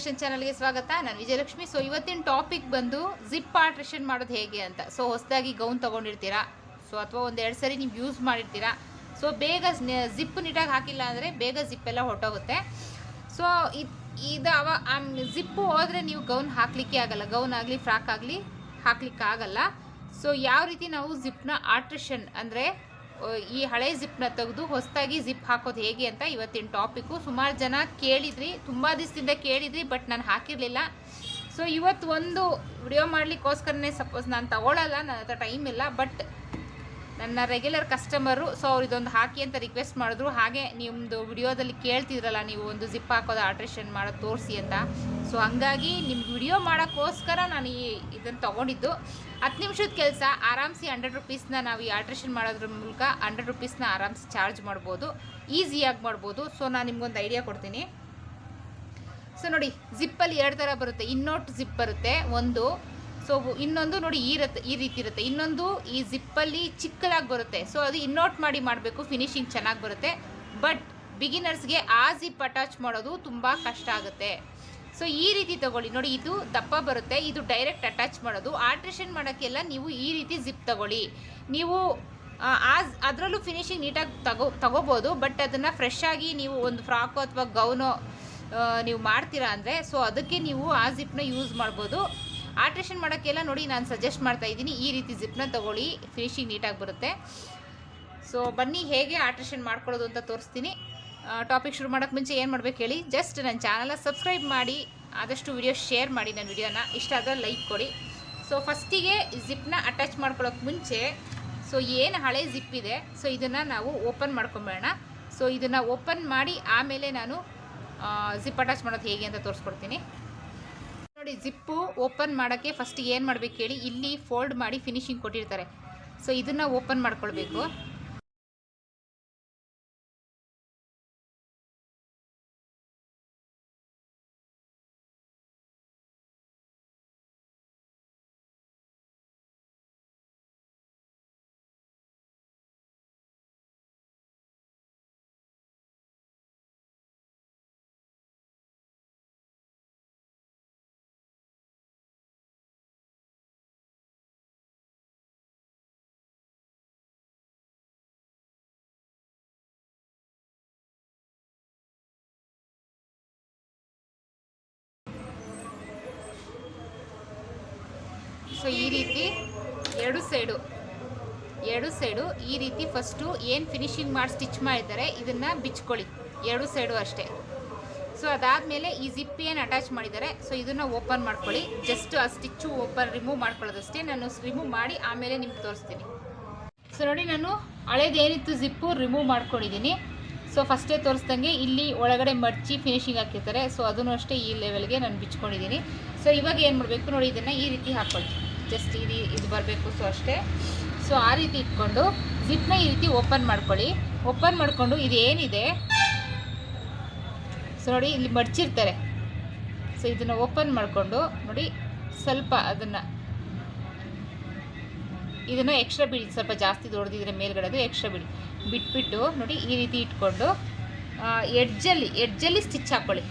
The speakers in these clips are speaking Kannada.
ಕಲೆಕ್ಷನ್ ಚಾನಲ್ಗೆ ಸ್ವಾಗತ. ನಾನು ವಿಜಯಲಕ್ಷ್ಮಿ. ಸೊ ಇವತ್ತಿನ ಟಾಪಿಕ್ ಬಂದು ಜಿಪ್ ಆಲ್ಟ್ರೇಷನ್ ಮಾಡೋದು ಹೇಗೆ ಅಂತ. ಸೊ ಹೊಸದಾಗಿ ಗೌನ್ ತೊಗೊಂಡಿರ್ತೀರಾ? ಸೊ ಅಥವಾ ಒಂದು ಎರಡು ಸರಿ ನೀವು ಯೂಸ್ ಮಾಡಿರ್ತೀರಾ? ಸೊ ಬೇಗ ಜಿಪ್ ನೀಟಾಗಿ ಹಾಕಿಲ್ಲ ಅಂದರೆ ಬೇಗ ಜಿಪ್ ಎಲ್ಲ ಹೊರಟೋಗುತ್ತೆ. ಸೊ ಇದು ಅವ ಜಿಪ್ಪು ಹೋದರೆ ನೀವು ಗೌನ್ ಹಾಕ್ಲಿಕ್ಕೆ ಆಗಲ್ಲ. ಗೌನ್ ಆಗಲಿ ಫ್ರಾಕ್ ಆಗಲಿ ಹಾಕ್ಲಿಕ್ಕೆ ಆಗಲ್ಲ ಸೊ ಯಾವ ರೀತಿ ನಾವು ಜಿಪ್ನ ಆಲ್ಟ್ರೇಷನ್ ಅಂದರೆ ಈ ಹಳೆ ಜಿಪ್ನ ತೆಗೆದು ಹೊಸದಾಗಿ ಜಿಪ್ ಹಾಕೋದು ಹೇಗೆ ಅಂತ ಇವತ್ತಿನ ಟಾಪಿಕ್ಕು. ಸುಮಾರು ಜನ ಕೇಳಿದ್ರಿ, ತುಂಬ ದಿವಸದಿಂದ ಕೇಳಿದ್ರಿ, ಬಟ್ ನಾನು ಹಾಕಿರಲಿಲ್ಲ. ಸೊ ಇವತ್ತು ಒಂದು ವಿಡಿಯೋ ಮಾಡಲಿಕ್ಕೋಸ್ಕರನೇ ಸಪೋಸ್ ನಾನು ತಗೊಳ್ಳಲ್ಲ ನನ್ನ ಹತ್ರ ಟೈಮ್ ಇಲ್ಲ ಬಟ್ ನನ್ನ ರೆಗ್ಯುಲರ್ ಕಸ್ಟಮರು ಸೊ ಅವ್ರು ಇದೊಂದು ಹಾಕಿ ಅಂತ ರಿಕ್ವೆಸ್ಟ್ ಮಾಡಿದ್ರು. ಹಾಗೆ ನಿಮ್ಮದು ವಿಡಿಯೋದಲ್ಲಿ ಕೇಳ್ತಿದ್ರಲ್ಲ ನೀವು ಒಂದು ಜಿಪ್ ಹಾಕೋದು ಆಲ್ಟ್ರೇಷನ್ ಮಾಡೋದು, ತೋರಿಸಿ ಅಂತ. ಸೊ ಹಂಗಾಗಿ ನಿಮ್ಗೆ ವಿಡಿಯೋ ಮಾಡೋಕ್ಕೋಸ್ಕರ ನಾನು ಈ ಇದನ್ನು ತೊಗೊಂಡಿದ್ದು. ಹತ್ತು ನಿಮಿಷದ ಕೆಲಸ, ಆರಾಮ್ಸಿ ಹಂಡ್ರೆಡ್ ರುಪೀಸ್ನ ನಾವು ಈ ಆಲ್ಟ್ರೇಷನ್ ಮಾಡೋದ್ರ ಮೂಲಕ ಹಂಡ್ರೆಡ್ ರುಪೀಸ್ನ ಆರಾಮ್ಸಿ ಚಾರ್ಜ್ ಮಾಡ್ಬೋದು. ಈಸಿಯಾಗಿ ಮಾಡ್ಬೋದು. ಸೊ ನಾನು ನಿಮ್ಗೊಂದು ಐಡಿಯಾ ಕೊಡ್ತೀನಿ. ಸೊ ನೋಡಿ ಜಿಪ್ಪಲ್ಲಿ ಎರಡು ಥರ ಬರುತ್ತೆ. ಇನ್ನೋಟ್ ಜಿಪ್ ಬರುತ್ತೆ. ಒಂದು ಸೊ ಇನ್ನೊಂದು ನೋಡಿ ಈ ರತ್, ಈ ರೀತಿ ಇರುತ್ತೆ. ಇನ್ನೊಂದು ಈ ಜಿಪ್ಪಲ್ಲಿ ಚಿಕ್ಕದಾಗಿ ಬರುತ್ತೆ. ಸೊ ಅದು ಇನ್ನೋಟ್ ಮಾಡಿ ಮಾಡಬೇಕು. ಫಿನಿಶಿಂಗ್ ಚೆನ್ನಾಗಿ ಬರುತ್ತೆ. ಬಟ್ ಬಿಗಿನರ್ಸ್ಗೆ ಆ ಜಿಪ್ ಅಟ್ಯಾಚ್ ಮಾಡೋದು ತುಂಬ ಕಷ್ಟ ಆಗುತ್ತೆ. ಸೊ ಈ ರೀತಿ ತಗೊಳ್ಳಿ. ನೋಡಿ, ಇದು ದಪ್ಪ ಬರುತ್ತೆ. ಇದು ಡೈರೆಕ್ಟ್ ಅಟ್ಯಾಚ್ ಮಾಡೋದು. ಆಲ್ಟ್ರೇಷನ್ ಮಾಡೋಕ್ಕೆಲ್ಲ ನೀವು ಈ ರೀತಿ ಜಿಪ್ ತಗೊಳ್ಳಿ. ನೀವು, ಆ ಅದರಲ್ಲೂ ಫಿನಿಶಿಂಗ್ ನೀಟಾಗಿ ತಗೋ, ತಗೋಬೋದು. ಬಟ್ ಅದನ್ನು ಫ್ರೆಶ್ ಆಗಿ ನೀವು ಒಂದು ಫ್ರಾಕು ಅಥವಾ ಗೌನೋ ನೀವು ಮಾಡ್ತೀರಾ ಅಂದರೆ ಸೊ ಅದಕ್ಕೆ ನೀವು ಆ ಜಿಪ್ನ ಯೂಸ್ ಮಾಡ್ಬೋದು. ಆಲ್ಟ್ರೇಷನ್ ಮಾಡೋಕ್ಕೆಲ್ಲ ನೋಡಿ ನಾನು ಸಜೆಸ್ಟ್ ಮಾಡ್ತಾ ಇದ್ದೀನಿ. ಈ ರೀತಿ ಜಿಪ್ನ ತಗೊಳ್ಳಿ. ಫಿನಿಶಿಂಗ್ ನೀಟಾಗಿ ಬರುತ್ತೆ. ಸೊ ಬನ್ನಿ ಹೇಗೆ ಆಲ್ಟ್ರೇಷನ್ ಮಾಡ್ಕೊಳ್ಳೋದು ಅಂತ ತೋರಿಸ್ತೀನಿ. ಟಾಪಿಕ್ ಶುರು ಮಾಡೋಕ್ಕೆ ಮುಂಚೆ ಏನು ಮಾಡ್ಬೇಕು ಹೇಳಿ? ಜಸ್ಟ್ ನನ್ನ ಚಾನಲ್ನ ಸಬ್ಸ್ಕ್ರೈಬ್ ಮಾಡಿ, ಆದಷ್ಟು ವಿಡಿಯೋ ಶೇರ್ ಮಾಡಿ ನನ್ನ ವಿಡಿಯೋನ ಇಷ್ಟ ಆದರೆ ಲೈಕ್ ಕೊಡಿ. ಸೊ ಫಸ್ಟಿಗೆ ಜಿಪ್ನ ಅಟ್ಯಾಚ್ ಮಾಡ್ಕೊಳ್ಳೋಕೆ ಮುಂಚೆ ಸೊ ಏನು ಹಳೆ ಜಿಪ್ ಇದೆ ಸೊ ಇದನ್ನು ನಾವು ಓಪನ್ ಮಾಡ್ಕೊಂಬೇಡ ಸೊ ಇದನ್ನು ಓಪನ್ ಮಾಡಿ ಆಮೇಲೆ ನಾನು ಜಿಪ್ ಅಟ್ಯಾಚ್ ಮಾಡೋದು ಹೇಗೆ ಅಂತ ತೋರಿಸ್ಕೊಡ್ತೀನಿ. ನೋಡಿ, ಜಿಪ್ಪು ಓಪನ್ ಮಾಡೋಕ್ಕೆ ಫಸ್ಟ್ ಏನು ಮಾಡಬೇಕು ಹೇಳಿ, ಇಲ್ಲಿ ಫೋಲ್ಡ್ ಮಾಡಿ ಫಿನಿಶಿಂಗ್ ಕೊಟ್ಟಿರ್ತಾರೆ. ಸೊ ಇದನ್ನು ಓಪನ್ ಮಾಡ್ಕೊಳ್ಬೇಕು. ಸೊ ಈ ರೀತಿ ಎರಡು ಸೈಡು ಎರಡು ಸೈಡು ಈ ರೀತಿ ಫಸ್ಟು ಏನು ಫಿನಿಶಿಂಗ್ ಮಾಡಿ ಸ್ಟಿಚ್ ಮಾಡಿದ್ದಾರೆ, ಇದನ್ನು ಬಿಚ್ಕೊಳ್ಳಿ. ಎರಡು ಸೈಡು ಅಷ್ಟೇ. ಸೊ ಅದಾದಮೇಲೆ ಈ ಜಿಪ್ ಏನು ಅಟ್ಯಾಚ್ ಮಾಡಿದ್ದಾರೆ ಸೊ ಇದನ್ನು ಓಪನ್ ಮಾಡ್ಕೊಳ್ಳಿ. ಜಸ್ಟ್ ಆ ಸ್ಟಿಚ್ಚು ಓಪನ್ ರಿಮೂವ್ ಮಾಡ್ಕೊಳ್ಳೋದಷ್ಟೇ. ನಾನು ರಿಮೂವ್ ಮಾಡಿ ಆಮೇಲೆ ನಿಮ್ಗೆ ತೋರಿಸ್ತೀನಿ. ಸೊ ನೋಡಿ ನಾನು ಹಳೇದೇನಿತ್ತು ಜಿಪ್ಪು ರಿಮೂವ್ ಮಾಡ್ಕೊಂಡಿದ್ದೀನಿ. ಸೊ ಫಸ್ಟೇ ತೋರಿಸ್ದಂಗೆ ಇಲ್ಲಿ ಒಳಗಡೆ ಮಡ್ಚಿ ಫಿನಿಶಿಂಗ್ ಹಾಕಿರ್ತಾರೆ. ಸೊ ಅದನ್ನು ಅಷ್ಟೇ ಈ ಲೆವೆಲ್ಗೆ ನಾನು ಬಿಚ್ಕೊಂಡಿದ್ದೀನಿ. ಸೊ ಇವಾಗ ಏನು ಮಾಡಬೇಕು ನೋಡಿ, ಇದನ್ನು ಈ ರೀತಿ ಹಾಕ್ಕೊಳ್ಳಿ. ಜಸ್ಟ್ ಈ ಇದು ಬರಬೇಕು ಸೊ ಅಷ್ಟೇ. ಸೊ ಆ ರೀತಿ ಇಟ್ಕೊಂಡು ಜಿಪ್ನ ಈ ರೀತಿ ಓಪನ್ ಮಾಡ್ಕೊಳ್ಳಿ. ಓಪನ್ ಮಾಡಿಕೊಂಡು ಇದು ಏನಿದೆ? ಸೊ ನೋಡಿ ಇಲ್ಲಿ ಮಡ್ಚಿರ್ತಾರೆ. ಸೊ ಇದನ್ನು ಓಪನ್ ಮಾಡಿಕೊಂಡು ನೋಡಿ ಸ್ವಲ್ಪ ಅದನ್ನು ಇದನ್ನು ಎಕ್ಸ್ಟ್ರಾ ಬಿಡಿ ಸ್ವಲ್ಪ ಜಾಸ್ತಿ ದೊಡ್ಡದಿದ್ರೆ ಮೇಲ್ಗಡೆದು ಎಕ್ಸ್ಟ್ರಾ ಬಿಡಿ ಬಿಟ್ಬಿಟ್ಟು ನೋಡಿ ಈ ರೀತಿ ಇಟ್ಕೊಂಡು ಎಡ್ಜಲ್ಲಿ ಎಡ್ಜಲ್ಲಿ ಸ್ಟಿಚ್ ಹಾಕ್ಕೊಳ್ಳಿ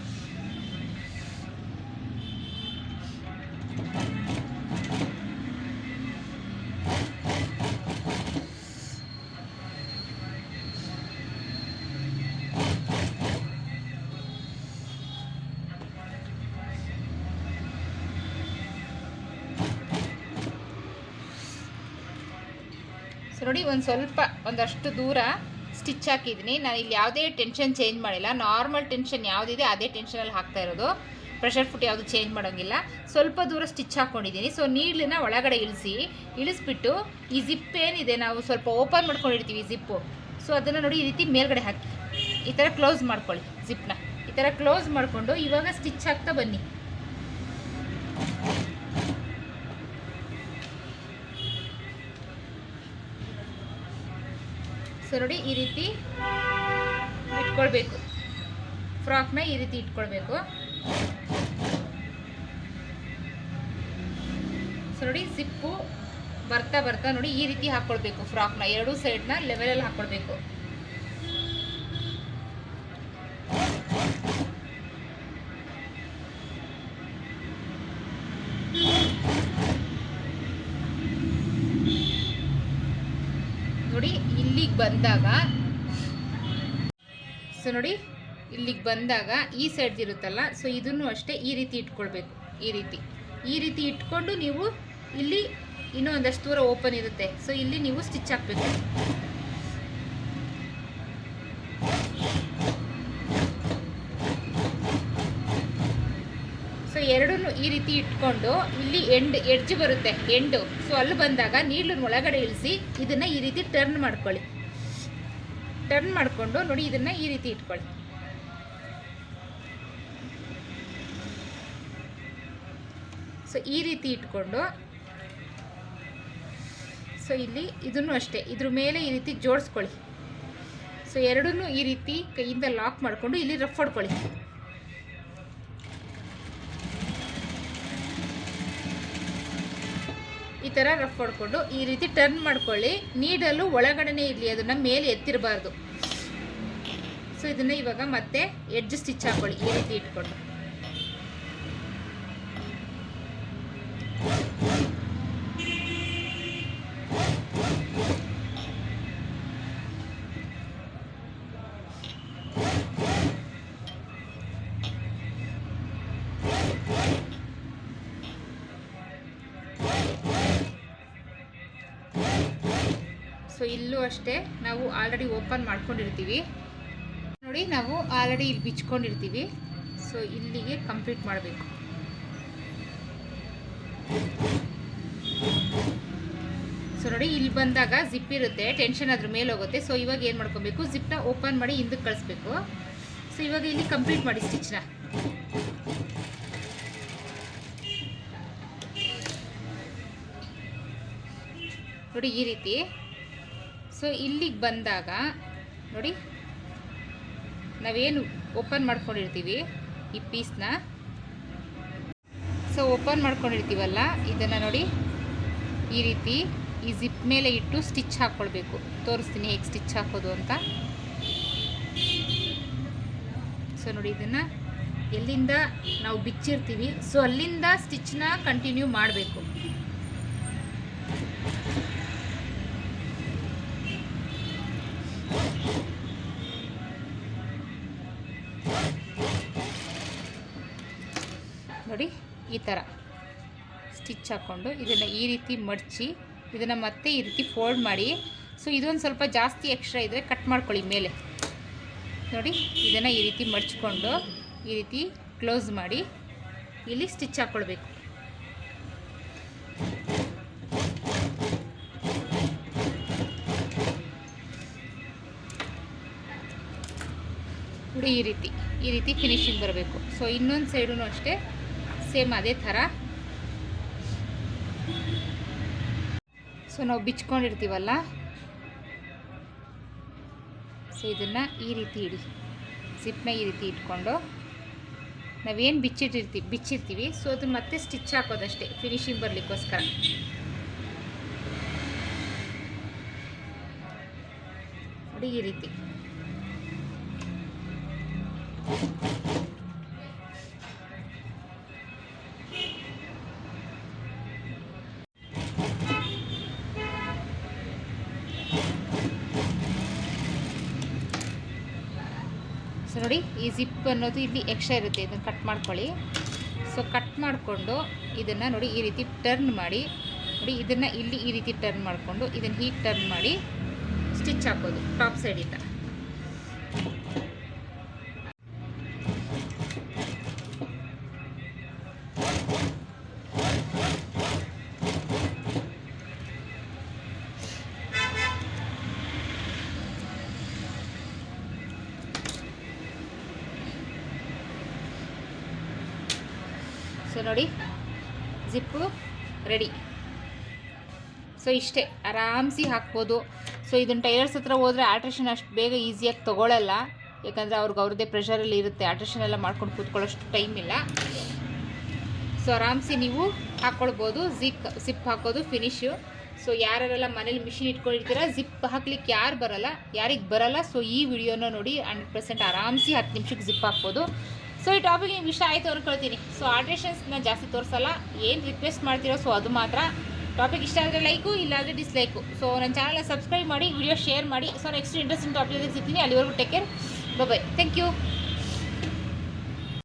ಸೊ ನೋಡಿ, ಒಂದು ಸ್ವಲ್ಪ ಒಂದಷ್ಟು ದೂರ ಸ್ಟಿಚ್ ಹಾಕಿದ್ದೀನಿ. ನಾನು ಇಲ್ಲಿ ಯಾವುದೇ ಟೆನ್ಷನ್ ಚೇಂಜ್ ಮಾಡಿಲ್ಲ. ನಾರ್ಮಲ್ ಟೆನ್ಷನ್ ಯಾವುದಿದೆ ಅದೇ ಟೆನ್ಷನಲ್ಲಿ ಹಾಕ್ತಾ ಇರೋದು. ಪ್ರೆಷರ್ ಫುಟ್ ಯಾವುದು ಚೇಂಜ್ ಮಾಡೋಂಗಿಲ್ಲ. ಸ್ವಲ್ಪ ದೂರ ಸ್ಟಿಚ್ ಹಾಕ್ಕೊಂಡಿದ್ದೀನಿ ಸೊ ನೀಡ್ಲಿನ ಒಳಗಡೆ ಇಳಿಸಿ, ಇಳಿಸ್ಬಿಟ್ಟು ಈ ಜಿಪ್ ಏನಿದೆ, ನಾವು ಸ್ವಲ್ಪ ಓಪನ್ ಮಾಡ್ಕೊಂಡಿರ್ತೀವಿ ಜಿಪ್ಪು ಸೊ ಅದನ್ನು ನೋಡಿ ಈ ರೀತಿ ಮೇಲ್ಗಡೆ ಹಾಕಿ. ಈ ಥರ ಕ್ಲೋಸ್ ಮಾಡ್ಕೊಳ್ಳಿ ಜಿಪ್ನ ಈ ಥರ ಕ್ಲೋಸ್ ಮಾಡಿಕೊಂಡು ಇವಾಗ ಸ್ಟಿಚ್ ಹಾಕ್ತಾ ಬನ್ನಿ. ಸೊ ನೋಡಿ ಈ ರೀತಿ ಇಟ್ಕೊಳ್ಬೇಕು. ಫ್ರಾಕ್ನ ಈ ರೀತಿ ಇಟ್ಕೊಳ್ಬೇಕು. ಸೊ ನೋಡಿ ಸಿಪ್ಪು ಬರ್ತಾ ಬರ್ತಾ ನೋಡಿ ಈ ರೀತಿ ಹಾಕ್ಕೊಳ್ಬೇಕು ಫ್ರಾಕ್ನ. ಎರಡೂ ಸೈಡ್ನ ಲೆವೆಲಲ್ಲಿ ಹಾಕ್ಕೊಳ್ಬೇಕು. ಇಲ್ಲಿಗೆ ಬಂದಾಗ, ಸೊ ನೋಡಿ, ಇಲ್ಲಿಗೆ ಬಂದಾಗ ಈ ಸೈಡ್ ಇರುತ್ತಲ್ಲ, ಸೊ ಇದನ್ನು ಅಷ್ಟೇ ಈ ರೀತಿ ಇಟ್ಕೊಳ್ಬೇಕು, ಈ ರೀತಿ. ಈ ರೀತಿ ಇಟ್ಕೊಂಡು ನೀವು ಇಲ್ಲಿ ಇನ್ನೂ ಒಂದಷ್ಟು ದೂರ ಓಪನ್ ಇರುತ್ತೆ. ಸೊ ಇಲ್ಲಿ ನೀವು ಸ್ಟಿಚ್ ಹಾಕಬೇಕು ಸೊ ಎರಡನ್ನು ಈ ರೀತಿ ಇಟ್ಕೊಂಡು ಇಲ್ಲಿ ಎಂಡ್ ಎಡ್ಜ್ ಬರುತ್ತೆ ಎಂಡು ಸೊ ಅಲ್ಲಿ ಬಂದಾಗ ನೀರ್ಲನ್ನ ಒಳಗಡೆ ಇಳಿಸಿ ಇದನ್ನು ಈ ರೀತಿ ಟರ್ನ್ ಮಾಡ್ಕೊಳ್ಳಿ. ಟರ್ನ್ ಮಾಡಿಕೊಂಡು ನೋಡಿ ಇದನ್ನು ಈ ರೀತಿ ಇಟ್ಕೊಳ್ಳಿ. ಸೊ ಈ ರೀತಿ ಇಟ್ಕೊಂಡು ಸೊ ಇಲ್ಲಿ ಇದನ್ನು ಅಷ್ಟೇ, ಇದ್ರ ಮೇಲೆ ಈ ರೀತಿ ಜೋಡಿಸ್ಕೊಳ್ಳಿ. ಸೊ ಎರಡನ್ನೂ ಈ ರೀತಿ ಕೈಯಿಂದ ಲಾಕ್ ಮಾಡಿಕೊಂಡು ಇಲ್ಲಿ ರಫ್ ಹೊಡ್ಕೊಳ್ಳಿ. ಈ ಥರ ರಫ್ ಹೊಡ್ಕೊಂಡು ಈ ರೀತಿ ಟರ್ನ್ ಮಾಡ್ಕೊಳ್ಳಿ. ನೀಡಲು ಒಳಗಡೆನೇ ಇರಲಿ, ಅದನ್ನು ಮೇಲೆ ಎತ್ತಿರಬಾರ್ದು. ಸೊ ಇದನ್ನು ಇವಾಗ ಮತ್ತೆ ಎಡ್ಜ್ ಸ್ಟಿಚ್ ಹಾಕೊಳ್ಳಿ, ಈ ರೀತಿ ಇಟ್ಕೊಂಡು. ಸೊ ಇಲ್ಲೂ ಅಷ್ಟೇ ನಾವು ಆಲ್ರೆಡಿ ಓಪನ್ ಮಾಡ್ಕೊಂಡಿರ್ತೀವಿ. ನೋಡಿ, ನಾವು ಆಲ್ರೆಡಿ ಇಲ್ಲಿ ಬಿಚ್ಕೊಂಡಿರ್ತೀವಿ. ಸೊ ಇಲ್ಲಿಗೆ ಕಂಪ್ಲೀಟ್ ಮಾಡಬೇಕು. ಸೊ ನೋಡಿ, ಇಲ್ಲಿ ಬಂದಾಗ ಜಿಪ್ ಇರುತ್ತೆ ಟೆನ್ಷನ್ ಅದ್ರ ಮೇಲೆ ಹೋಗುತ್ತೆ. ಸೊ ಇವಾಗ ಏನು ಮಾಡ್ಕೊಬೇಕು? ಜಿಪ್ನ ಓಪನ್ ಮಾಡಿ ಹಿಂದಕ್ಕೆ ಕಳಿಸ್ಬೇಕು. ಸೊ ಇವಾಗ ಇಲ್ಲಿ ಕಂಪ್ಲೀಟ್ ಮಾಡಿ ಸ್ಟಿಚ್ನ ನೋಡಿ, ಈ ರೀತಿ. ಸೊ ಇಲ್ಲಿಗೆ ಬಂದಾಗ, ನೋಡಿ, ನಾವೇನು ಓಪನ್ ಮಾಡ್ಕೊಂಡಿರ್ತೀವಿ ಈ ಪೀಸ್ನ ಸೊ ಓಪನ್ ಮಾಡ್ಕೊಂಡಿರ್ತೀವಲ್ಲ, ಇದನ್ನು ನೋಡಿ, ಈ ರೀತಿ ಈ ಜಿಪ್ ಮೇಲೆ ಇಟ್ಟು ಸ್ಟಿಚ್ ಹಾಕ್ಕೊಳ್ಬೇಕು ತೋರಿಸ್ತೀನಿ ಹೇಗೆ ಸ್ಟಿಚ್ ಹಾಕೋದು ಅಂತ. ಸೊ ನೋಡಿ, ಇದನ್ನು ಎಲ್ಲಿಂದ ನಾವು ಬಿಚ್ಚಿರ್ತೀವಿ? ಸೊ ಅಲ್ಲಿಂದ ಸ್ಟಿಚ್ನ ಕಂಟಿನ್ಯೂ ಮಾಡಬೇಕು. ನೋಡಿ, ಈ ಥರ ಸ್ಟಿಚ್ ಹಾಕ್ಕೊಂಡು ಇದನ್ನು ಈ ರೀತಿ ಮಡಚಿ, ಇದನ್ನು ಮತ್ತೆ ಈ ರೀತಿ ಫೋಲ್ಡ್ ಮಾಡಿ. ಸೊ ಇದೊಂದು ಸ್ವಲ್ಪ ಜಾಸ್ತಿ ಎಕ್ಸ್ಟ್ರಾ ಇದ್ದರೆ ಕಟ್ ಮಾಡ್ಕೊಳ್ಳಿ ಮೇಲೆ. ನೋಡಿ, ಇದನ್ನು ಈ ರೀತಿ ಮಡಚ್ಕೊಂಡು ಈ ರೀತಿ ಕ್ಲೋಸ್ ಮಾಡಿ ಇಲ್ಲಿ ಸ್ಟಿಚ್ ಹಾಕ್ಕೊಳ್ಬೇಕು ನೋಡಿ, ಈ ರೀತಿ ಈ ರೀತಿ ಫಿನಿಶಿಂಗ್ ಬರಬೇಕು. ಸೊ ಇನ್ನೊಂದು ಸೈಡೂ ಅಷ್ಟೇ ಸೇಮ್ ಅದೇ ಥರ. ಸೊ ನಾವು ಬಿಚ್ಕೊಂಡಿರ್ತೀವಲ್ಲ? ಸೊ ಇದನ್ನು ಈ ರೀತಿ ಇಡಿ. ಸಿಪ್ನ ಈ ರೀತಿ ಇಟ್ಕೊಂಡು. ನಾವೇನು ಬಿಚ್ಚಿಟ್ಟಿರ್ತೀವಿ ಬಿಚ್ಚಿರ್ತೀವಿ. ಸೊ ಅದು ಮತ್ತೆ ಸ್ಟಿಚ್ ಹಾಕೋದಷ್ಟೇ. ಫಿನಿಶಿಂಗ್ ಬರಲಿಕ್ಕೋಸ್ಕರ. ನೋಡಿ ಈ ರೀತಿ. ಸೊ ನೋಡಿ, ಈ ಜಿಪ್ ಅನ್ನೋದು ಇಲ್ಲಿ ಎಕ್ಸ್ಟ್ರಾ ಇರುತ್ತೆ. ಇದನ್ನು ಕಟ್ ಮಾಡ್ಕೊಳ್ಳಿ. ಸೊ ಕಟ್ ಮಾಡಿಕೊಂಡು ಇದನ್ನು ನೋಡಿ ಈ ರೀತಿ ಟರ್ನ್ ಮಾಡಿ. ನೋಡಿ, ಇದನ್ನು ಇಲ್ಲಿ ಈ ರೀತಿ ಟರ್ನ್ ಮಾಡಿಕೊಂಡು ಇದನ್ನು ಹೀಗೆ ಟರ್ನ್ ಮಾಡಿ ಸ್ಟಿಚ್ ಹಾಕೋದು ಟಾಪ್ ಸೈಡಿಂದ ಸೊ ನೋಡಿ. ಜಿಪ್ಪು ರೆಡಿ ಸೊ ಇಷ್ಟೇ. ಆರಾಮ್ಸಿ ಹಾಕ್ಬೋದು. ಸೊ ಇದನ್ನು ಟೈಲರ್ಸ್ ಹತ್ರ ಹೋದರೆ ಆಲ್ಟ್ರೇಷನ್ ಅಷ್ಟು ಬೇಗ ಈಸಿಯಾಗಿ ತೊಗೊಳ್ಳಲ್ಲ ಯಾಕಂದರೆ ಅವ್ರಿಗೆ ಅವ್ರದ್ದೇ ಪ್ರೆಷರಲ್ಲಿ ಇರುತ್ತೆ. ಆಲ್ಟ್ರೇಷನ್ ಎಲ್ಲ ಮಾಡ್ಕೊಂಡು ಕೂತ್ಕೊಳ್ಳೋಷ್ಟು ಟೈಮ್ ಇಲ್ಲ. ಸೊ ಆರಾಮ್ಸಿ ನೀವು ಹಾಕ್ಕೊಳ್ಬೋದು. ಜಿಪ್ ಜಿಪ್ ಹಾಕೋದು ಫಿನಿಶು ಸೊ ಯಾರೆಲ್ಲ ಮನೇಲಿ ಮಿಷಿನ್ ಇಟ್ಕೊಂಡಿರ್ತೀರ ಜಿಪ್ ಹಾಕ್ಲಿಕ್ಕೆ ಯಾರು ಬರಲ್ಲ? ಯಾರಿಗೆ ಬರಲ್ಲ? ಸೊ ಈ ವಿಡಿಯೋನ ನೋಡಿ ಹಂಡ್ರೆಡ್ ಪರ್ಸೆಂಟ್ ಆರಾಮ್ಸಿ ಹತ್ತು ನಿಮಿಷಕ್ಕೆ ಜಿಪ್ ಹಾಕ್ಬೋದು. ಸೊ ಈ ಟಾಪಿಕ್ ನಿಮ್ಗೆ ಇಷ್ಟ ಆಯಿತು ಅನ್ಕೊಳ್ತೀನಿ. ಸೊ ಆಲ್ಟ್ರೇಷನ್ಸ್ನ ಜಾಸ್ತಿ ತೋರಿಸಲ್ಲ. ಏನು ರಿಕ್ವೆಸ್ಟ್ ಮಾಡ್ತೀರೋ ಸೊ ಅದು ಮಾತ್ರ. ಟಾಪಿಕ್ ಇಷ್ಟ ಆದರೆ ಲೈಕು ಇಲ್ಲಾಂದರೆ ಡಿಸ್ಲೈಕು ಸೊ ನನ್ನ ಚಾನಲ್ನ ಸಬ್ಸ್ಕ್ರೈಬ್ ಮಾಡಿ ವಿಡಿಯೋ ಶೇರ್ ಮಾಡಿ. ಸೊ ನೆಕ್ಸ್ಟ್ ಇಂಟ್ರೆಸ್ಟಿಂಗ್ ಟಾಪಿಕ್ ಸಿಗ್ತೀನಿ. ಅಲ್ಲಿವರೆಗೂ take care bye thank you